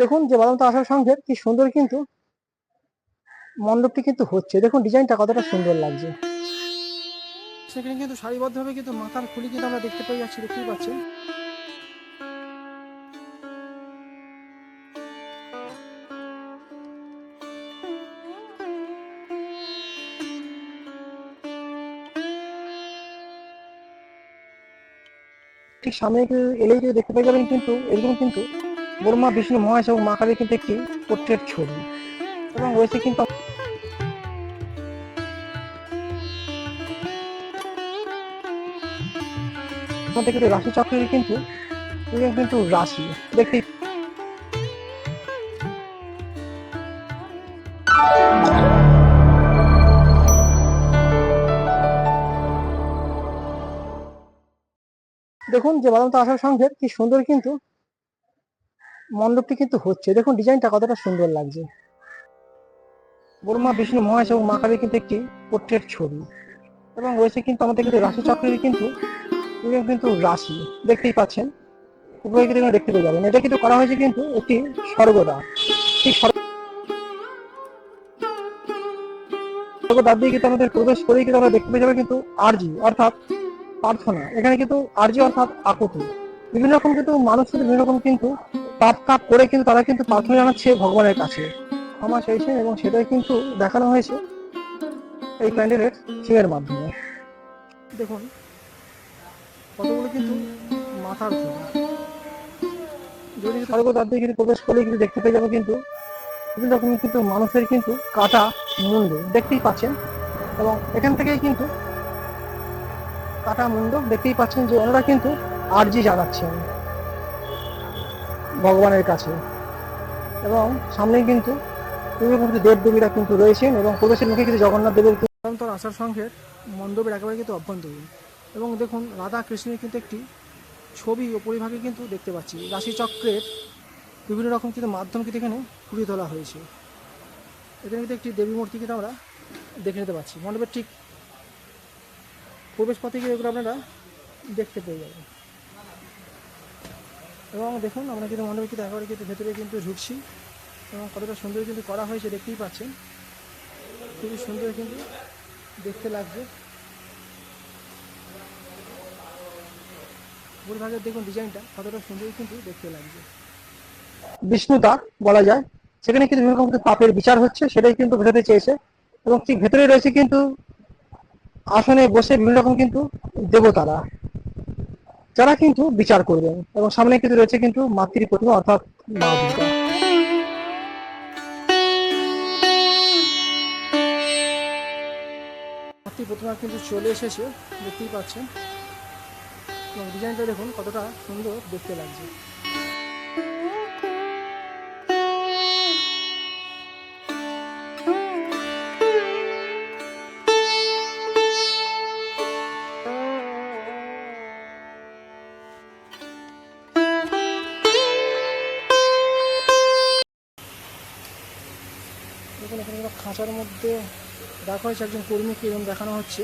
দেখুন যে বাদামটা আসার সঙ্গে কি সুন্দর কিন্তু মণ্ডপটি কিন্তু হচ্ছে। দেখুন ডিজাইনটা কতটা সুন্দর লাগছে। সেখানে কিন্তু সারিবদ্ধভাবে কিন্তু মাথার খুলি কিন্তু আমরা দেখতে পেয়ে যাচ্ছি দেখতেই পাচ্ছেন। ঠিক সামনে এলেই দেখতে পেয়ে যাবেন কিন্তু এরকম কিন্তু ব্রহ্মা বিষ্ণু মহেশ এবং মা কালীর কিন্তু একটি পোর্ট্রেট ছবি। এবং রয়েছে কিন্তু কিন্তু রাশি চক্রের কিন্তু কিন্তু রাশি। দেখতেই দেখুন যে বাদামটা আসার সঙ্গে কি সুন্দর কিন্তু মণ্ডপটি কিন্তু হচ্ছে। দেখুন, ডিজাইনটা কতটা সুন্দর লাগছে। ব্রহ্মা বিষ্ণু, মহেশ এবং মা কালীর কিন্তু একটি পোর্ট্রেট ছবি। এবং রয়েছে কিন্তু আমাদের কিন্তু রাশি চক্রের কিন্তু কিন্তু রাশি। দেখতেই পাচ্ছেন? কিন্তু দেখতে পেয়ে যাবেন। এটা কিন্তু করা হয়েছে কিন্তু একটি দিয়ে কিন্তু আমাদের প্রবেশ করেই কিন্তু আমরা দেখতে পেয়ে যাবে কিন্তু আরজি, অর্থাৎ প্রার্থনা। এখানে কিন্তু আরজি, অর্থাৎ আকুতি। বিভিন্ন রকম কিন্তু মানুষ কিন্তু বিভিন্ন রকম কিন্তু পাপ কাপ করে কিন্তু তারা কিন্তু প্রার্থনা জানাচ্ছে ভগবানের কাছে। ক্ষমা চাইছে এবং সেটাই কিন্তু দেখানো হয়েছে এই প্যান্ডেলের থিমের মাধ্যমে। দেখুন কতগুলো কিন্তু মাথার যদি স্বর্গদ্বার দিয়ে কিন্তু প্রবেশ করলে কিন্তু দেখতে পেয়ে যাব কিন্তু বিভিন্ন রকম কিন্তু মানুষের কিন্তু কাটা মুন্ডু দেখতেই পাচ্ছেন। এবং এখান থেকেই কিন্তু কাটা মুন্ডু দেখতেই পাচ্ছেন যে ওনারা কিন্তু আর্জি জানাচ্ছেন ভগবানের কাছে। এবং সামনেই কিন্তু কিন্তু দেব দেবীরা কিন্তু রয়েছেন এবং প্রবেশের মুখে কিন্তু জগন্নাথ দেবের নিরন্তর আসার সঙ্গে মণ্ডপের একেবারে কিন্তু অভ্যন্তরীণ। এবং দেখুন, রাধা কৃষ্ণের কিন্তু একটি ছবি ওপরিভাগে কিন্তু দেখতে পাচ্ছি। রাশিচক্রের বিভিন্ন রকম কিন্তু মাধ্যম কিন্তু এখানে ফুটিয়ে তোলা হয়েছে। এখানে কিন্তু একটি দেবী মূর্তি কিন্তু আমরা দেখে নিতে পাচ্ছি। মণ্ডপের ঠিক প্রবেশ পথে গিয়ে এগুলো আপনারা দেখতে পেয়ে যাবেন। এবং দেখুন, আমরা কিন্তু মণ্ডপে কিন্তু একেবারে কিন্তু ভেতরে কিন্তু ঢুকছি এবং কতটা সুন্দর কিন্তু করা হয়েছে দেখতেই পাচ্ছেন। খুবই সুন্দর কিন্তু দেখতে লাগছে। উপরভাগের দেখুন ডিজাইনটা, কতটা সুন্দর কিন্তু দেখতে লাগছে। বিষ্ণুতা বলা যায়। সেখানে কিন্তু বিভিন্ন রকম পাপের বিচার হচ্ছে, সেটাই কিন্তু বোঝাতে চেয়েছে। এবং ঠিক ভেতরে রয়েছে কিন্তু আসনে বসে বিভিন্ন রকম কিন্তু দেবতারা। যারা কিন্তু বিচার করবেন এবং সামনে কিন্তু রয়েছে কিন্তু মাতৃ প্রতিমা অর্থাৎ মাতৃ প্রতিমা কিন্তু চলে এসেছে, দেখতেই পাচ্ছেন। এবং ডিজাইনটা দেখুন কতটা সুন্দর দেখতে লাগছে। খাঁচার মধ্যে দেখা হয়েছে একজন কর্মীকে এবং দেখানো হচ্ছে।